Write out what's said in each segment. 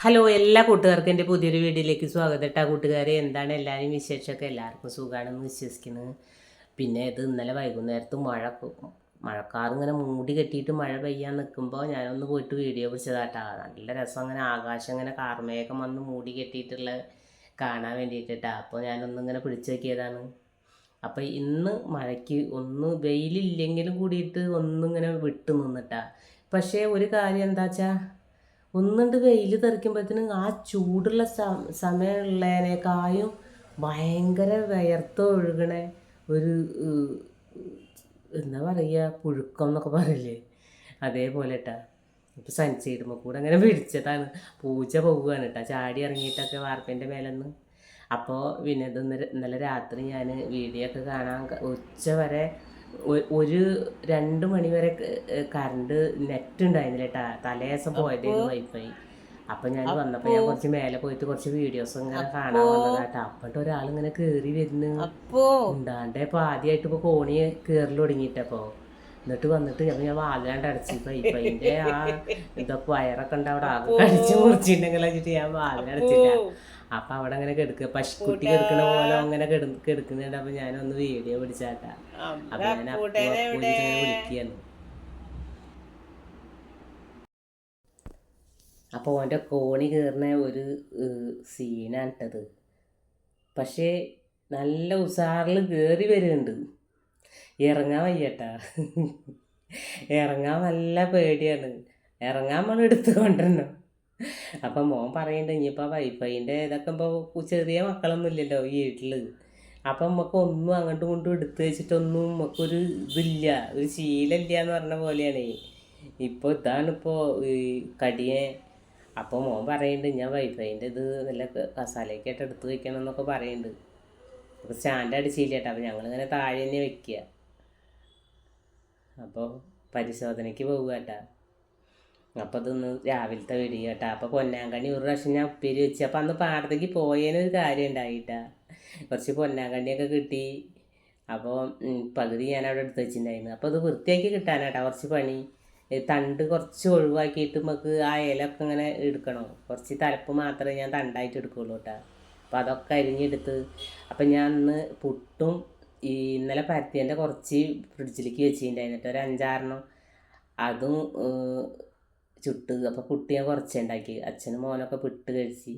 Hello എല്ലാ കൂട്ടുകാർക്കും എന്റെ പുതിയൊരു വീഡിയോയിലേക്ക് സ്വാഗതം കേട്ടോ കൂട്ടുകാരെ. എന്താണ് എല്ലാവരും വിശേഷമൊക്കെ? എല്ലാവർക്കും സുഖമാണെന്ന് വിശ്വസിക്കുന്നത് പിന്നെ ഇത് ഇന്നലെ വൈകുന്നേരത്ത് മഴ മഴക്കാർ ഇങ്ങനെ മൂടി കെട്ടിയിട്ട് മഴ പെയ്യാൻ നിൽക്കുമ്പോൾ ഞാനൊന്ന് പോയിട്ട് വീഡിയോ പിടിച്ചതാട്ടാ. നല്ല രസം അങ്ങനെ ആകാശം ഇങ്ങനെ കാർമേഘം വന്ന് മൂടി കെട്ടിയിട്ടുള്ള കാണാൻ വേണ്ടിയിട്ടാ. അപ്പോൾ ഞാനൊന്ന് ഇങ്ങനെ പിടിച്ചു നോക്കിയതാണ്. അപ്പോൾ ഇന്ന് മഴയ്ക്ക് ഒന്ന് വെയിലില്ലെങ്കിലും കൂടിയിട്ട് ഒന്നിങ്ങനെ വിട്ടു നിന്നിട്ടാ. പക്ഷേ ഒരു കാര്യം എന്താ വെച്ചാൽ ഒന്നുണ്ട് വെയിൽ തെറിക്കുമ്പോഴത്തേനും ആ ചൂടുള്ള സമയമുള്ളതിനേക്കായും ഭയങ്കര വിയർത്ത് ഒഴുകണ ഒരു എന്താ പറയുക പുഴുക്കം എന്നൊക്കെ പറയില്ലേ? അതേപോലെ കേട്ടാ ഇപ്പം സൺസൈഡുമ്പോൾ കൂടെ അങ്ങനെ പിടിച്ചതാണ് പൂച്ച പോവുകയാണ് കേട്ടോ ചാടി ഇറങ്ങിയിട്ടൊക്കെ വാർപ്പിന്റെ മേലെ അപ്പോൾ പിന്നെ ഇന്നലെ രാത്രി ഞാൻ വീഡിയോ ഒക്കെ കാണാൻ ഉച്ച വരെ ഒരു രണ്ട് മണി വരെ കറണ്ട് നെറ്റ് ഉണ്ടായിരുന്നില്ല കേട്ടാ പോയതായിരുന്നു വൈഫൈ അപ്പൊ ഞാൻ വന്നപ്പോ ഞാൻ കുറച്ച് മേലെ പോയിട്ട് കുറച്ച് വീഡിയോസ് ഇങ്ങനെ കാണാൻ വന്നതാട്ടാ. അപ്പോട്ട് ഒരാളിങ്ങനെ കേറി വരുന്നു. ഉണ്ടാണ്ട് ഇപ്പൊ ആദ്യമായിട്ട് ഇപ്പൊ കോണി കയറൽ തുടങ്ങിയിട്ടപ്പോ എന്നിട്ട് വന്നിട്ട് ഞാൻ ഞാൻ വാതിലാണ്ട് അടച്ചു. പൈപ്പൈന്റെ ആ ഇതൊക്കെ വയറൊക്കെ ഉണ്ട് അവിടെ. ആകെ കടിച്ചു മുറിച്ചിട്ടുണ്ടെങ്കിൽ വെച്ചിട്ട് ഞാൻ വാതിലടച്ചില്ല അപ്പൊ അവിടെ അങ്ങനെ കിടക്കുക പശുക്കുട്ടി കിടക്കുന്ന പോലെ അങ്ങനെ കിട- കിടക്കുന്നുണ്ട്. അപ്പൊ ഞാനൊന്ന് വീഡിയോ പിടിച്ചാട്ടാ. അപ്പൊ ഞാൻ വിളിക്കുകയാണ് അപ്പോൾ ഓന്റെ കോണി കേറുന്ന ഒരു സീനാണ് പക്ഷേ നല്ല ഉഷാറിൽ കേറി വരുന്നുണ്ട്. ഇറങ്ങാൻ വയ്യട്ടാ. ഇറങ്ങാൻ നല്ല പേടിയാണ്. ഇറങ്ങാൻ നമ്മൾ എടുത്ത് കൊണ്ടുവരണം. അപ്പം മോൻ പറയണ്ട ഇനിയിപ്പോൾ വൈഫൈന്റെ ഇതൊക്കെ ഇപ്പോൾ ചെറിയ മക്കളൊന്നും ഇല്ലല്ലോ ഈ വീട്ടിൽ അപ്പം നമുക്ക് ഒന്നും അങ്ങോട്ടും ഇങ്ങോട്ടും എടുത്തു വെച്ചിട്ടൊന്നും നമുക്കൊരു ഇതില്ല ഒരു ശീലമില്ല എന്ന് പറഞ്ഞ പോലെയാണ്. ഇപ്പോൾ ഇതാണിപ്പോ ഈ കടിയെ. അപ്പോൾ മോൻ പറയുന്നുണ്ട് ഞാൻ വൈഫൈന്റെ ഇത് നല്ല കസാലയ്ക്കായിട്ട് എടുത്ത് വെക്കണം എന്നൊക്കെ പറയുന്നുണ്ട് അപ്പോൾ സ്റ്റാൻഡ് അടിച്ചില്ല കേട്ടോ അപ്പോൾ ഞങ്ങളിങ്ങനെ താഴെ തന്നെ വെക്കുക അപ്പോൾ പരിശോധനയ്ക്ക് പോകുക കേട്ടാ. അപ്പോൾ ഇതൊന്ന് രാവിലത്തെ വീഡിയോ കേട്ടാ. അപ്പോൾ പൊന്നാങ്കണ്ണി ഒരു പ്രാവശ്യം ഞാൻ ഉപ്പേരി വെച്ച്. അപ്പോൾ അന്ന് പാടത്തേക്ക് പോയതിനൊരു കാര്യം ഉണ്ടായിട്ടാ. കുറച്ച് പൊന്നാങ്കണ്ണിയൊക്കെ കിട്ടി. അപ്പോൾ പകുതി ഞാൻ അവിടെ എടുത്ത് വെച്ചിട്ടുണ്ടായിരുന്നു. അപ്പോൾ അത് വൃത്തിയാക്കി കിട്ടാനാട്ടാ കുറച്ച് പണി. തണ്ട് കുറച്ച് ഒഴിവാക്കിയിട്ട് നമുക്ക് ആ ഇലയൊക്കെ ഇങ്ങനെ എടുക്കണം? കുറച്ച് തലപ്പ് മാത്രമേ ഞാൻ തണ്ടായിട്ട് എടുക്കുള്ളൂ കേട്ടോ. അപ്പോൾ അതൊക്കെ അരിഞ്ഞെടുത്ത്. അപ്പം ഞാൻ ഇന്ന് പുട്ടും ഈ ഇന്നലെ പരത്തിയന്റെ കുറച്ച് ഫ്രിഡ്ജിലേക്ക് വെച്ചിട്ടുണ്ടായിരുന്നു ഒരു അഞ്ചാറെണ്ണം. അതും ചുട്ട്. അപ്പോൾ പുട്ട് ഞാൻ കുറച്ചേ ഉണ്ടാക്കി അച്ഛനും മോനൊക്കെ പുട്ട് കഴിച്ച്.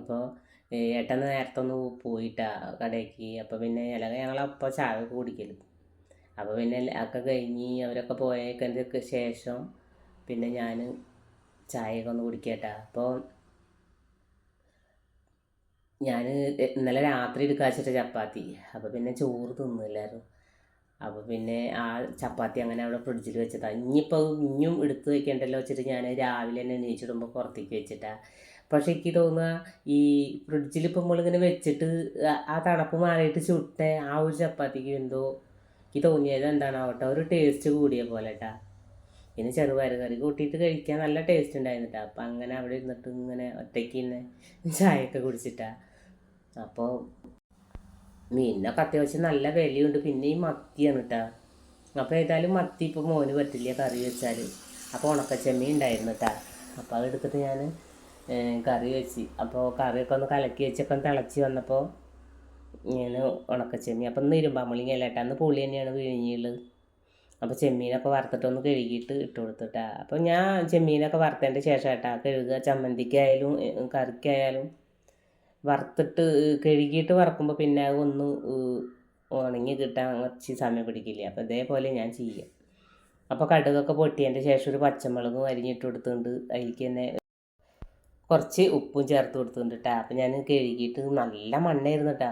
അപ്പോൾ ഏട്ടൻ നേരത്തെ ഒന്ന് പോയിട്ടാ കടയ്ക്ക് അപ്പോൾ പിന്നെ അല്ലെങ്കിൽ ഞങ്ങളപ്പോൾ ചായ ഒക്കെ കുടിക്കലും. അപ്പോൾ പിന്നെ ഒക്കെ കഴിഞ്ഞ് അവരൊക്കെ പോയേക്കതിന്റെ ശേഷം പിന്നെ ഞാൻ ചായയൊക്കെ ഒന്ന് കുടിക്കട്ടാ. അപ്പോൾ ഞാൻ ഇന്നലെ രാത്രി എടുക്കാച്ചിട്ട് ചപ്പാത്തി. അപ്പോൾ പിന്നെ ചോറ് തിന്നില്ലായിരുന്നു. അപ്പോൾ പിന്നെ ആ ചപ്പാത്തി അങ്ങനെ അവിടെ ഫ്രിഡ്ജിൽ വെച്ചതാണ് ഇനിയിപ്പോൾ ഇനിയും എടുത്തു വെക്കണ്ടല്ലോ വെച്ചിട്ട് ഞാൻ രാവിലെ തന്നെ എണീച്ചിടുമ്പോൾ പുറത്തേക്ക് വെച്ചിട്ടാ. പക്ഷേ എനിക്ക് തോന്നുക ഈ ഫ്രിഡ്ജിൽ ഇപ്പോൾ നമ്മളിങ്ങനെ വെച്ചിട്ട് ആ- തണുപ്പ് മാറിയിട്ട് ചുട്ട ആ ഒരു ചപ്പാത്തിക്ക് എന്തോ എനിക്ക് തോന്നിയത് എന്താണാവട്ടെ ഒരു ടേസ്റ്റ് കൂടിയ പോലെ കേട്ടാ പിന്നെ ചെറുപയർ കറി കൂട്ടിയിട്ട് കഴിക്കാൻ നല്ല ടേസ്റ്റ് ഉണ്ടായിരുന്നിട്ടാ. അപ്പം അങ്ങനെ അവിടെ ഇരുന്നിട്ട് ഇങ്ങനെ ഒറ്റയ്ക്ക് തന്നെ ചായയൊക്കെ കുടിച്ചിട്ടാ. അപ്പോൾ മീനിനൊക്കെ അത്യാവശ്യം നല്ല വിലയുണ്ട്. പിന്നെ ഈ മത്തിയാണ് കേട്ടോ അപ്പോൾ ഏതായാലും മത്തി ഇപ്പോൾ മോന് പറ്റില്ല കറി വെച്ചാൽ അപ്പോൾ ഉണക്കച്ചെമ്മീൻ ഉണ്ടായിരുന്നു കേട്ടോ അപ്പോൾ അതെടുത്തിട്ട് ഞാൻ കറി വെച്ച്. അപ്പോൾ കറിയൊക്കെ ഒന്ന് കലക്കി വെച്ചൊക്കെ തിളച്ച് വന്നപ്പോൾ ഞാൻ ഉണക്കച്ചെമ്മീൻ. അപ്പം ഇന്ന് ഇരുമ്പാമ്പുളിങ്ങ അല്ല അന്ന് പുളി തന്നെയാണ് വിഴിഞ്ഞുള്ളത് അപ്പോൾ ചെമ്മീനൊക്കെ വറുത്തിട്ടൊന്ന് കഴുകിയിട്ട് ഇട്ട് കൊടുത്തിട്ടാ അപ്പോൾ ഞാൻ ചെമ്മീനൊക്കെ വറുത്തതിന്റെ ശേഷം കേട്ടാ കഴുകുക ചമ്മന്തിക്കായാലും കറിക്കായാലും വറുത്തിട്ട് കഴുകിയിട്ട് വറക്കുമ്പോൾ പിന്നെ ഒന്ന് ഉണങ്ങി കിട്ടാൻ കുറച്ച് സമയം പിടിക്കില്ല? അപ്പോൾ ഇതേപോലെ ഞാൻ ചെയ്യാം. അപ്പോൾ കടുകൊക്കെ പൊട്ടിയതിന്റെ ശേഷം ഒരു പച്ചമുളകും അരിഞ്ഞിട്ട് കൊടുത്തുകൊണ്ട് അതിലേക്ക് തന്നെ കുറച്ച് ഉപ്പും ചേർത്ത് കൊടുത്തിട്ടുണ്ട് കേട്ടോ അപ്പം ഞാൻ കഴുകിയിട്ട് നല്ല മണ്ണായിരുന്നു കേട്ടോ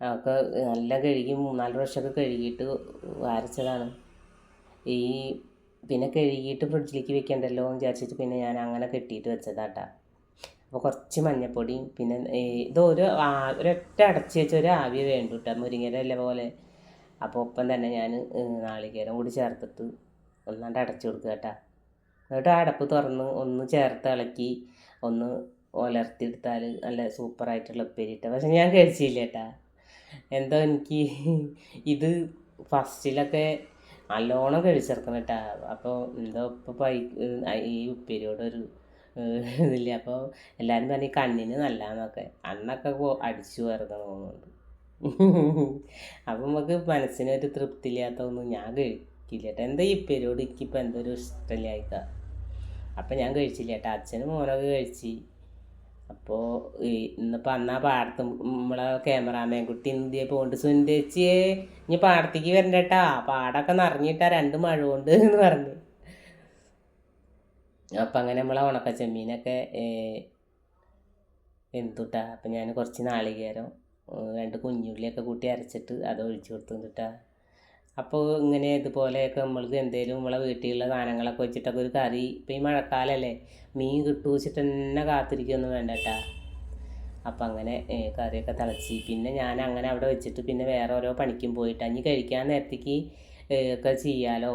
ഒക്കെ നല്ല കഴുകി മൂന്നാൽ പ്രാവശ്യമൊക്കെ കഴുകിയിട്ട് അരച്ചതാണ്. ഈ പിന്നെ കഴുകിയിട്ട് ഫ്രിഡ്ജിലേക്ക് വെക്കണ്ടല്ലോ എന്ന് വിചാരിച്ചിട്ട് പിന്നെ ഞാൻ അങ്ങനെ കെട്ടിയിട്ട് വെച്ചതാട്ടാ അപ്പോൾ കുറച്ച് മഞ്ഞപ്പൊടിയും പിന്നെ ഇത് ഒരു ഒരൊറ്റ അടച്ച് വെച്ച ഒരു ആവി വേണ്ടു കേട്ടോ മുരിങ്ങരല്ല പോലെ. അപ്പോൾ ഒപ്പം തന്നെ ഞാൻ നാളികേരം കൂടി ചേർത്തിട്ട് ഒന്നാണ്ട് അടച്ചു കൊടുക്കുക കേട്ടോ എന്നിട്ട് ആ അടപ്പ് തുറന്ന് ഒന്ന് ചേർത്ത് ഇളക്കി ഒന്ന് ഉലർത്തിയെടുത്താൽ നല്ല സൂപ്പറായിട്ടുള്ള ഉപ്പേരിട്ട പക്ഷെ ഞാൻ കഴിച്ചില്ല കേട്ടാ എന്തോ എനിക്ക് ഇത് ഫസ്റ്റിലൊക്കെ നല്ലോണം കഴിച്ചിറക്കണം കേട്ടാ അപ്പോൾ എന്തോ ഇപ്പോൾ ഈ ഉപ്പേരിയോടൊരു ഇതില്ല. അപ്പോൾ എല്ലാവരും പറഞ്ഞു കണ്ണിന് നല്ലതെന്നൊക്കെ. അന്നൊക്കെ കൊ- അടിച്ചു വെറുതെ തോന്നുന്നുണ്ട് അപ്പം നമുക്ക് മനസ്സിനൊരു തൃപ്തിയില്ലാത്തതൊന്നും ഞാൻ കഴിക്കില്ല കേട്ടോ എന്താ ഈ പേരോട് എനിക്കിപ്പോൾ ഒരു ഇഷ്ടമില്ലായിക്ക അപ്പം ഞാൻ കഴിച്ചില്ല കേട്ടോ അച്ഛനും മോനൊക്കെ കഴിച്ച്. അപ്പോൾ ഇന്നിപ്പോൾ അന്നാ പാടത്ത് നമ്മളെ ക്യാമറാമാൻ കുട്ടി ഇന്ത്യ പോണ്ട്. സുന്ദരിച്ചിയെ ഇനി പാടത്തേക്ക് വരണ്ടേട്ടാ പാടൊക്കെ നിറഞ്ഞിട്ടാ രണ്ട് മഴ കൊണ്ട് എന്ന് പറഞ്ഞു. അപ്പം അങ്ങനെ നമ്മൾ ഉണക്ക ചെമ്മീനൊക്കെ എന്തുട്ടാ അപ്പം ഞാൻ കുറച്ച് നാളികേരം രണ്ട് കുഞ്ഞുള്ളിയൊക്കെ കൂട്ടി അരച്ചിട്ട് അത് ഒഴിച്ച് കൊടുത്തിട്ടാ അപ്പോൾ ഇങ്ങനെ ഇതുപോലെയൊക്കെ നമ്മൾക്ക് എന്തെങ്കിലും നമ്മളെ വീട്ടിലുള്ള സാധനങ്ങളൊക്കെ വെച്ചിട്ടൊക്കെ ഒരു കറി ഇപ്പം ഈ മഴക്കാലമല്ലേ മീൻ കിട്ടു വെച്ചിട്ട് തന്നെ കാത്തിരിക്കുകയൊന്നും വേണ്ട കേട്ടാ അപ്പം അങ്ങനെ കറിയൊക്കെ തിളച്ച്. പിന്നെ ഞാൻ അങ്ങനെ അവിടെ വെച്ചിട്ട് പിന്നെ വേറെ ഓരോ പണിക്കും പോയിട്ട് അഞ്ഞ് കഴിക്കാൻ നേരത്തേക്ക് ഒക്കെ ചെയ്യാലോ?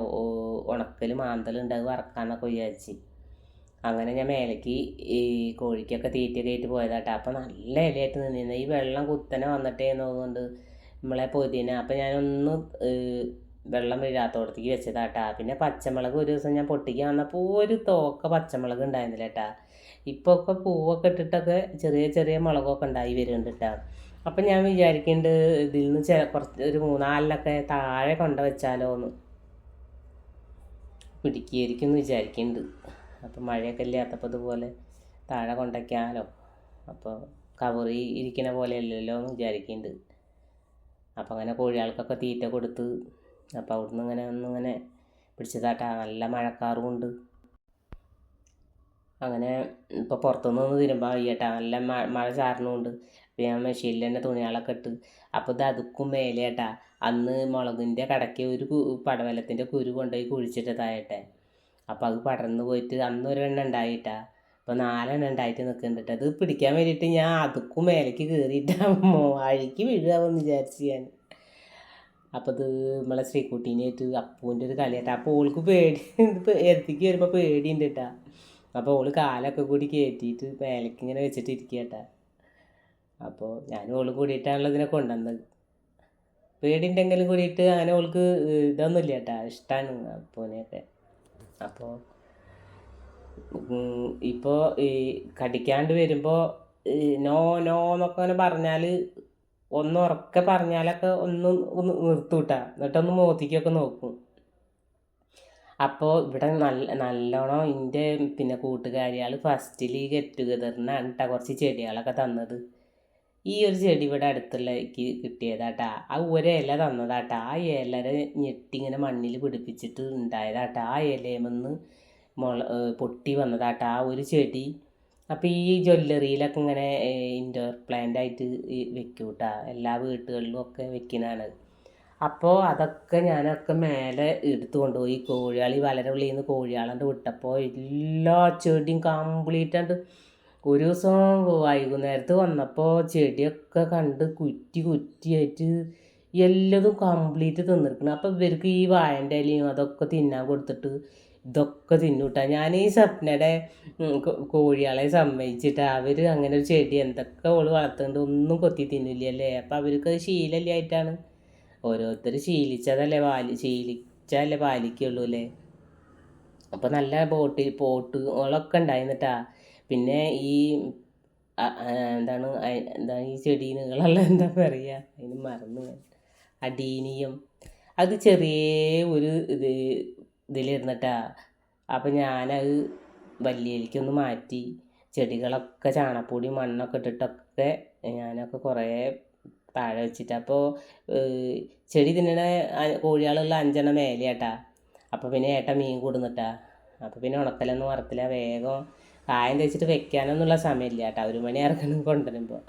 ഉണക്കൽ മാന്തൽ ഉണ്ടാകും വറക്കാന്നൊക്കെ വിചാരിച്ച്. അങ്ങനെ ഞാൻ മേലേക്ക് ഈ കോഴിക്കൊക്കെ തീറ്റയൊക്കെ ആയിട്ട് പോയതാട്ടോ. അപ്പം നല്ല ഇലയായിട്ട് നിന്നിരുന്നു. ഈ വെള്ളം കുത്തനെ വന്നിട്ടേ തോന്നുന്നുണ്ട് നമ്മളെ പൊതിന. അപ്പം ഞാനൊന്ന് വെള്ളം വീഴാത്തോടത്തേക്ക് വെച്ചതാട്ടാ. പിന്നെ പച്ചമുളക് ഒരു ദിവസം ഞാൻ പൊട്ടിക്കാൻ വന്നപ്പോൾ ഒരു തോക്ക പച്ചമുളക് ഉണ്ടായിരുന്നില്ല കേട്ടാ ഇപ്പോൾ ഒക്കെ പൂവൊക്കെ ഇട്ടിട്ടൊക്കെ ചെറിയ ചെറിയ മുളകൊക്കെ ഉണ്ടായി വരുന്നുണ്ട് കേട്ടാ അപ്പം ഞാൻ വിചാരിക്കുന്നുണ്ട് ഇതിൽ നിന്ന് ചെ കുറച്ച് ഒരു മൂന്നാലിനൊക്കെ താഴെ കൊണ്ടുവച്ചാലോ എന്ന് പിടിക്കുകയായിരിക്കും എന്ന് വിചാരിക്കുന്നുണ്ട് അപ്പം മഴയൊക്കെ ഇല്ലാത്തപ്പോൾ ഇതുപോലെ താഴെ കൊണ്ടൊക്കെയാണല്ലോ അപ്പോൾ കവറി ഇരിക്കണ പോലെ അല്ലല്ലോ എന്ന് വിചാരിക്കുന്നുണ്ട് അപ്പോൾ അങ്ങനെ കോഴികൾക്കൊക്കെ തീറ്റ കൊടുത്ത് അപ്പോൾ അവിടുന്ന് ഇങ്ങനെ ഒന്നിങ്ങനെ പിടിച്ചതാട്ടാ. നല്ല മഴക്കാറും ഉണ്ട്. അങ്ങനെ ഇപ്പോൾ പുറത്തുനിന്ന് ഒന്ന് തിരുമ്പാൻ വയ്യട്ടാ. നല്ല മഴ മഴ ചാരണമുണ്ട് അപ്പോൾ ഞാൻ മെഷീനിൽ തന്നെ തുണികളൊക്കെ ഇട്ട് അപ്പോൾ ഇത് അതുക്കും മേലേട്ടാ അന്ന് മുളകിന്റെ കടയ്ക്ക് ഒരു പടവലത്തിന്റെ കുരു കൊണ്ടുപോയി കുഴിച്ചിട്ടതായിട്ടെ. അപ്പോൾ അത് പടർന്നു പോയിട്ട് അന്ന് ഒരെണ്ണം ഉണ്ടായിട്ടാ. അപ്പോൾ നാലെണ്ണം ഉണ്ടായിട്ട് നിൽക്കുന്നുണ്ട്. അത് പിടിക്കാൻ വേണ്ടിയിട്ട് ഞാൻ അതുക്കും മേലേക്ക് കയറിയിട്ടാകുമ്പോൾ അഴുക്കി വീഴുകയെന്ന് വിചാരിച്ച് ഞാൻ. അപ്പോൾ ഇത് നമ്മളെ ശ്രീകുട്ടീനായിട്ട് അപ്പൂന്റെ ഒരു കളിയാട്ടാ. അപ്പോൾ ഓൾക്ക് പേടി എത്തിക്ക് വരുമ്പോൾ പേടിയുണ്ട് കേട്ടാ. അപ്പോൾ ഓൾ കാലൊക്കെ കൂടി കയറ്റിയിട്ട് മേലേക്ക് ഇങ്ങനെ വെച്ചിട്ട് ഇരിക്കട്ടാ അപ്പോൾ ഞാൻ ഓൾ കൂടിയിട്ടാണല്ലോ ഇതിനെ കൊണ്ടുവന്നത്. പേടിയുണ്ടെങ്കിലും കൂടിയിട്ട് അങ്ങനെ ഓൾക്ക് ഇതൊന്നുമില്ല കേട്ടാ. ഇഷ്ടമാണ് അപ്പൂനെയൊക്കെ അപ്പോൾ ഇപ്പോൾ ഈ കടിക്കാണ്ട് വരുമ്പോൾ നോ നോ എന്നൊക്കെ അങ്ങനെ പറഞ്ഞാൽ ഒന്ന് ഉറക്കെ പറഞ്ഞാലൊക്കെ ഒന്ന് ഒന്ന് നിർത്തൂട്ടാ. എന്നിട്ടൊന്ന് മോത്തിക്കൊക്കെ നോക്കും. അപ്പോൾ ഇവിടെ നല്ല നല്ലോണം എന്റെ പിന്നെ കൂട്ടുകാരികൾ ഫസ്റ്റിൽ ഈ ഗെറ്റ് ടുഗദറിനാണ് കേട്ടോ കുറച്ച് ചെടികളൊക്കെ തന്നത്. ഈ ഒരു ചെടി ഇവിടെ അടുത്തുള്ളക്ക് കിട്ടിയതാട്ടാ. ആ ഒരു ഇല തന്നതാട്ടാ. ആ ഇലരെ ഞെട്ടി ഇങ്ങനെ മണ്ണിൽ പിടിപ്പിച്ചിട്ട് ഉണ്ടായതാട്ടാ. ആ ഇലയുമെന്ന് മുള പൊട്ടി വന്നതാട്ടാ ആ ഒരു ചെടി. അപ്പോൾ ഈ ജ്വല്ലറിയിലൊക്കെ ഇങ്ങനെ ഇൻഡോർ പ്ലാന്റ് ആയിട്ട് വെക്കും കേട്ടാ എല്ലാ വീട്ടുകളിലും ഒക്കെ വെക്കുന്നതാണ് അപ്പോൾ അതൊക്കെ ഞാനൊക്കെ മേലെ എടുത്തു കൊണ്ടുപോയി. കോഴിയാളി വലരവിളിയിൽ നിന്ന് കോഴിയാളണ്ട് വിട്ടപ്പോൾ എല്ലാ ചെടിയും കംപ്ലീറ്റ് ആയിട്ട് ഒരു ദിവസം വൈകുന്നേരത്ത് വന്നപ്പോൾ ചെടിയൊക്കെ കണ്ട് കുറ്റി കുറ്റിയായിട്ട് എല്ലതും കംപ്ലീറ്റ് തിന്നിരിക്കണം. അപ്പോൾ ഇവർക്ക് ഈ വായന്റെ ഇലയും അതൊക്കെ തിന്നാൻ കൊടുത്തിട്ട് ഇതൊക്കെ തിന്നൂട്ടാ ഞാൻ ഈ സ്വപ്നയുടെ കോഴികളെ സമ്മതിച്ചിട്ട് അവർ അങ്ങനെ ഒരു ചെടി എന്തൊക്കെ ഓൾ വളർത്തുന്നുണ്ട് ഒന്നും കൊത്തി തിന്നില്ലല്ലേ? അപ്പം അവർക്ക് അത് ശീലമില്ലായിട്ടാണ് ഓരോരുത്തർ ശീലിച്ചതല്ലേ പാലി ശീലിച്ചല്ലേ പാലിക്കുള്ളൂ അല്ലേ? അപ്പോൾ നല്ല ബോട്ട് പോട്ടുകളൊക്കെ ഉണ്ടായിരുന്നിട്ടാ പിന്നെ ഈ എന്താണ് എന്താ ഈ ചെടീനകളെല്ലാം എന്താ പറയുക അതിന് മറന്നു. അടീനിയം. അത് ചെറിയ ഒരു ഇത് ഇതിലിരുന്നിട്ടാ. അപ്പം ഞാനത് വലിയലിക്കൊന്ന് മാറ്റി. ചെടികളൊക്കെ ചാണകപ്പൊടി മണ്ണൊക്കെ ഇട്ടിട്ടൊക്കെ ഞാനൊക്കെ കുറേ താഴെ വെച്ചിട്ട്. അപ്പോൾ ചെടി തിന്നണ കോഴികളുള്ള അഞ്ചെണ്ണം മേലെയാട്ടാ. അപ്പോൾ പിന്നെ ഏട്ടൻ മീൻ കൊടുന്നിട്ടാ. അപ്പോൾ പിന്നെ ഉണക്കലൊന്നും വറുത്തില്ല. വേഗം കായം തേച്ചിട്ട് വെക്കാനൊന്നുള്ള സമയമില്ല കേട്ടോ. ഒരു മണി ഇറങ്ങണം കൊണ്ടുവരുമ്പോൾ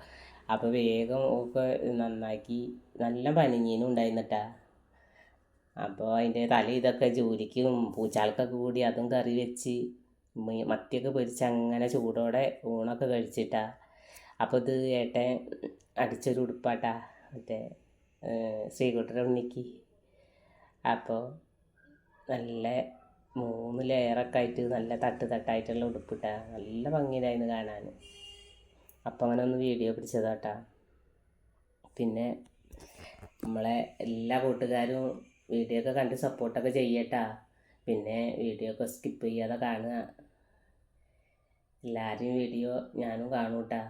അപ്പോൾ വേഗം ഒക്കെ നന്നാക്കി നല്ല പനിഞ്ഞീനും ഉണ്ടായിരുന്നിട്ടാ അപ്പോൾ അതിന്റെ തല ഇതൊക്കെ ജോലിക്കും പൂച്ചാൾക്കൊക്കെ കൂടി അതും കറി വെച്ച് മത്തിയൊക്കെ പൊരിച്ച് അങ്ങനെ ചൂടോടെ ഊണൊക്കെ കഴിച്ചിട്ടാ. അപ്പോൾ ഇത് ഏട്ടൻ അടിച്ചൊരു ഉടുപ്പാട്ടാ. മറ്റേ ശ്രീകുട്ടന്റെ ഉണ്ണിക്ക്. അപ്പോൾ നല്ല മൂന്ന് ലെയറൊക്കെ ആയിട്ട് നല്ല തട്ട് തട്ടായിട്ടുള്ള ഉടുപ്പിട്ട. നല്ല ഭംഗിയിലായിരുന്നു കാണാൻ. അപ്പം അങ്ങനെ ഒന്ന് വീഡിയോ പിടിച്ചതാട്ടാ. പിന്നെ നമ്മളെ എല്ലാ കൂട്ടുകാരും വീഡിയോ ഒക്കെ കണ്ട് സപ്പോർട്ടൊക്കെ ചെയ്യട്ടാ. പിന്നെ വീഡിയോ ഒക്കെ സ്കിപ്പ് ചെയ്യാതെ കാണുക. എല്ലാവരും വീഡിയോ ഞാനും കാണൂട്ടാ.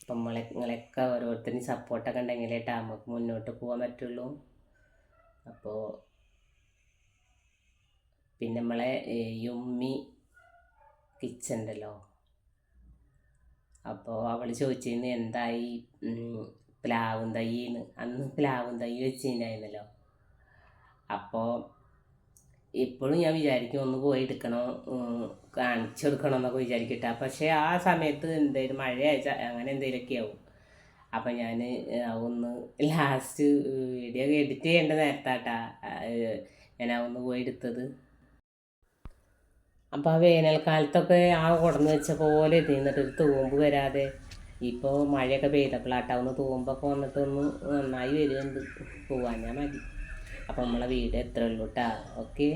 അപ്പം നമ്മളെ നിങ്ങളെയൊക്കെ ഓരോരുത്തരും സപ്പോർട്ടൊക്കെ ഉണ്ടെങ്കിലേട്ടാ നമുക്ക് മുന്നോട്ട് പോകാൻ പറ്റുള്ളൂ. അപ്പോൾ പിന്നെ നമ്മളെ യുമ്മി കിച്ചൺ ഉണ്ടല്ലോ അപ്പോൾ അവൾ ചോദിച്ചിരുന്നു എന്തായി? പ്ലാവും തൈന്ന് അന്ന് പ്ലാവും തൈ വെച്ചിട്ടുണ്ടായിരുന്നല്ലോ. അപ്പോൾ ഇപ്പോഴും ഞാൻ വിചാരിക്കും ഒന്ന് പോയി എടുക്കണോ? കാണിച്ചു കൊടുക്കണം? എന്നൊക്കെ വിചാരിക്കട്ടെ. പക്ഷേ ആ സമയത്ത് എന്തെങ്കിലും മഴ അങ്ങനെ എന്തെങ്കിലുമൊക്കെ ആവും. അപ്പം ഞാൻ ഒന്ന് ലാസ്റ്റ് വീഡിയോ എഡിറ്റ് ചെയ്യേണ്ട നേരത്താട്ടാ ഞാൻ ഒന്ന് പോയി എടുത്തത്. അപ്പോൾ ആ വേനൽക്കാലത്തൊക്കെ ആ കുടന്ന് വെച്ച പോലെ തിന്നിട്ട് ഒരു തൂമ്പ് വരാതെ ഇപ്പോൾ മഴയൊക്കെ പെയ്തപ്പോഴാട്ടാ ഒന്ന് തൂമ്പൊക്കെ വന്നിട്ട് ഒന്ന് നന്നായി വരുന്നുണ്ട്. പോവാൻ ഞാൻ മതി അപ്പോൾ നമ്മളെ വീട് എത്ര ഉള്ളൂട്ടാ ഓക്കെ